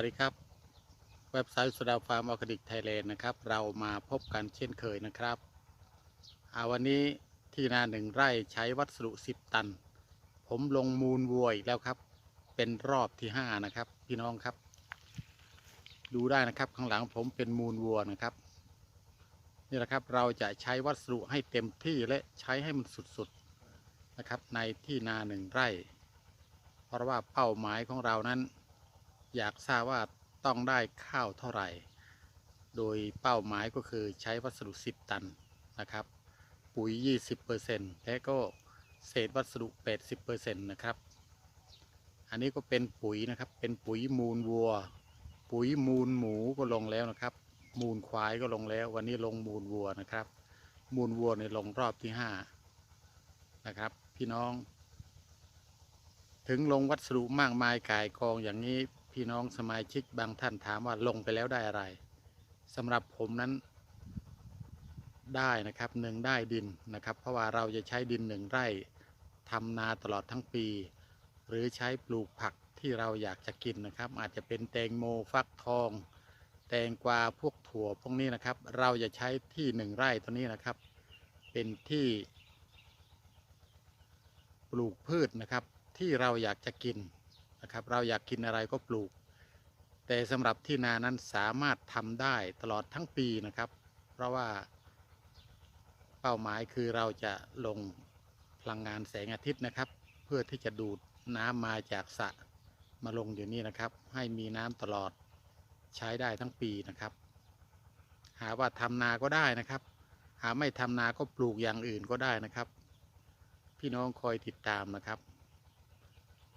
วัสดีครับ เว็บไซต์สุดาฟาร์มออร์แกนิกไทยแลนด์นะครับ เรามาพบกันเช่นเคยนะครับอาวันนี้ที่นาหนึ่งไร่ใช้วัสดุ10ตัน ผมลงมูลวัวอีกแล้วครับ เป็นรอบที่5นะครับ พี่น้องครับ ดูได้นะครับข้างหลังผมเป็นมูลวัวนะครับนี่แหละครับเราจะใช้วัสดุให้เต็มที่และใช้ให้มันสุดๆนะครับ ในที่นาหนึ่งไร่ เพราะว่าเป้าหมายของเรานั้น อยากทราบว่าต้องได้ข้าวเท่าไหร่ โดยเป้าหมายก็คือใช้วัสดุ 10 ตันนะครับ ปุ๋ย 20%และก็เศษวัสดุ 80%นะครับ อันนี้ก็เป็นปุ๋ยนะครับ เป็นปุ๋ยมูลวัว ปุ๋ยมูลหมูก็ลงแล้วนะครับ มูลควายก็ลงแล้ว วันนี้ลงมูลวัวนะครับ มูลวัวในยลงรอบที่ 5 นะครับ พี่น้อง ถึงลงวัสดุมากมายกายกองอย่างนี้ พี่น้องสมาชิกบางท่านถามว่าลงไปแล้วได้อะไรสำหรับผมนั้นได้นะครับหนึ่งได้ดินนะครับ เพราะว่าเราจะใช้ดินหนึ่งไร่ทำนาตลอดทั้งปี หรือใช้ปลูกผักที่เราอยากจะกินนะครับ อาจจะเป็นแตงโมฟักทอง แตงกวาพวกถั่วพวกนี้นะครับ เราจะใช้ที่หนึ่งไร่ตัวนี้นะครับ เป็นที่ปลูกพืชนะครับที่เราอยากจะกิน นะครับ เราอยากกินอะไรก็ปลูก แต่สำหรับที่นานั้นสามารถทำได้ตลอดทั้งปีนะครับ เพราะว่าเป้าหมายคือเราจะลงพลังงานแสงอาทิตย์นะครับ เพื่อที่จะดูดน้ำมาจากสระมาลงอยู่นี่นะครับ ให้มีน้ำตลอดใช้ได้ทั้งปีนะครับ หาว่าทำนาก็ได้นะครับ หาไม่ทำนาก็ปลูกอย่างอื่นก็ได้นะครับ พี่น้องคอยติดตามนะครับ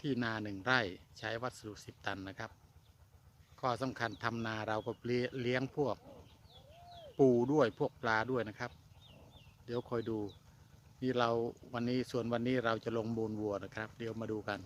ที่นาหนึ่งไร่ใช้วัสดุสิบตันนะครับ ข้อสำคัญทำนาเราก็เลี้ยงพวกปูด้วยพวกปลาด้วยนะครับ เดี๋ยวคอยดูนี่เราวันนี้ส่วนวันนี้เราจะลงมูลวัวนะครับ เดี๋ยวมาดูกัน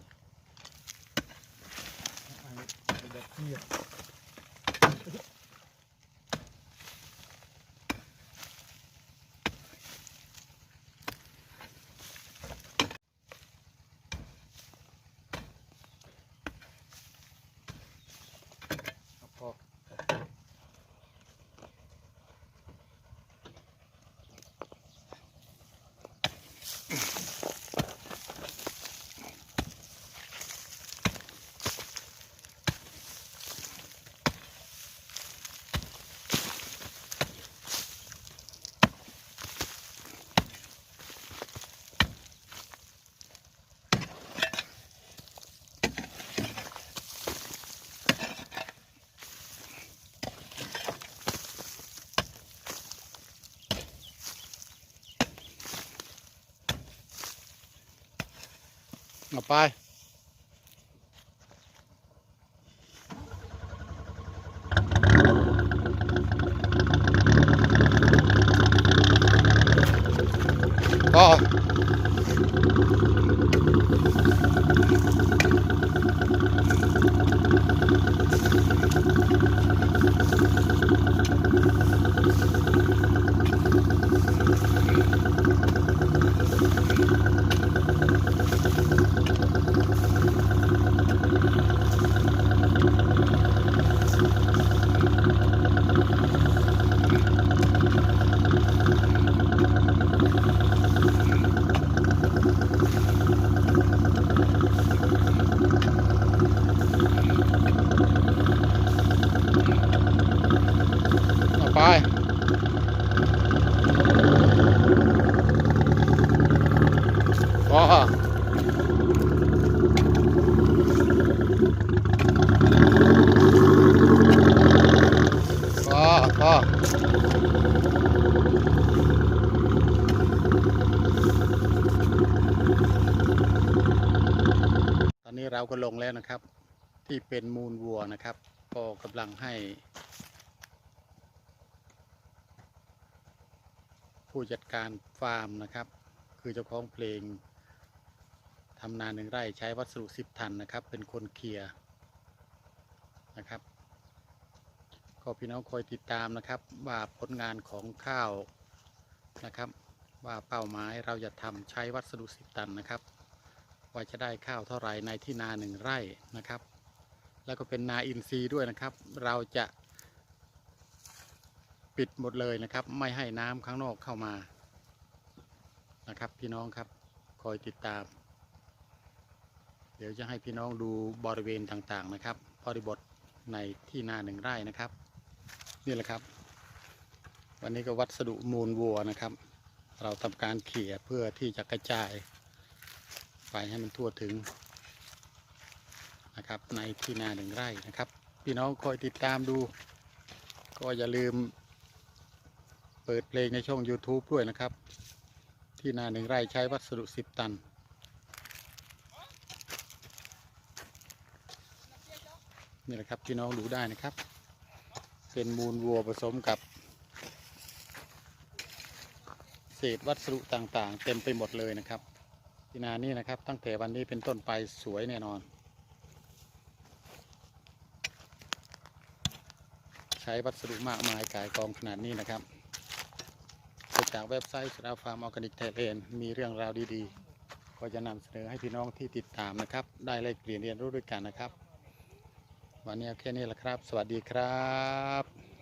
เอาไปก็ นนี้เราก็ลงแล้วนะครับ ที่เป็นมูลวัวนะครับ ก็กำลังให้ ผู้จัดการฟาร์มนะครับ คือเจ้าของเพลง ทำนาหนึ่งไร่ใช้วัสดุสิบตันนะครับ เป็นคนเคลียร์นะครับ ก็พี่น้องคอยติดตามนะครับ ว่าผลงานของข้าวนะครับ ว่าเป้าหมายเราจะทำใช้วัสดุสิบตันนะครับ ว่าจะได้ข้าวเท่าไหร่ในที่นาหนึ่งไร่นะครับ แล้วก็เป็นนาอินทรีย์ด้วยนะครับ เราจะปิดหมดเลยนะครับ ไม่ให้น้ำข้างนอกเข้ามานะครับ พี่น้องครับคอยติดตาม เดี๋ยวจะให้พี่น้องดูบริเวณต่างๆนะครับบริบทในที่นาหนึ่งไร่นะครับ นี่แหละครับ วันนี้ก็วัสดุมูลวัวนะครับ เราทำการเขี่ยเพื่อที่จะกระจาย ไปให้มันทั่วถึงนะครับ ในที่นาหนึ่งไร่นะครับ พี่น้องคอยติดตามดู ก็อย่าลืม เปิดเพลงในช่อง YouTube ด้วยนะครับ ที่นาหนึ่งไร่ใช้วัสดุ 10 ตัน นี่แหละครับพี่น้องดูได้นะครับ เป็นมูลวัวผสมกับ เศษวัสดุต่างๆ เต็มไปหมดเลยนะครับที่นานี้นะครับ ตั้งแต่วันนี้เป็นต้นไปสวยแน่นอน ใช้วัสดุมากมายกายกองขนาดนี้นะครับจากเว็บไซต์สราฟาร์มออร์แกนิกไทยแลนด์มีเรื่องราวดีๆ ก็จะนำเสนอให้พี่น้องที่ติดตามนะครับ ได้แลกเปลี่ยนเรียนรู้ด้วยกันนะครับ วันนี้เอาแค่นี้แหละครับ สวัสดีครับ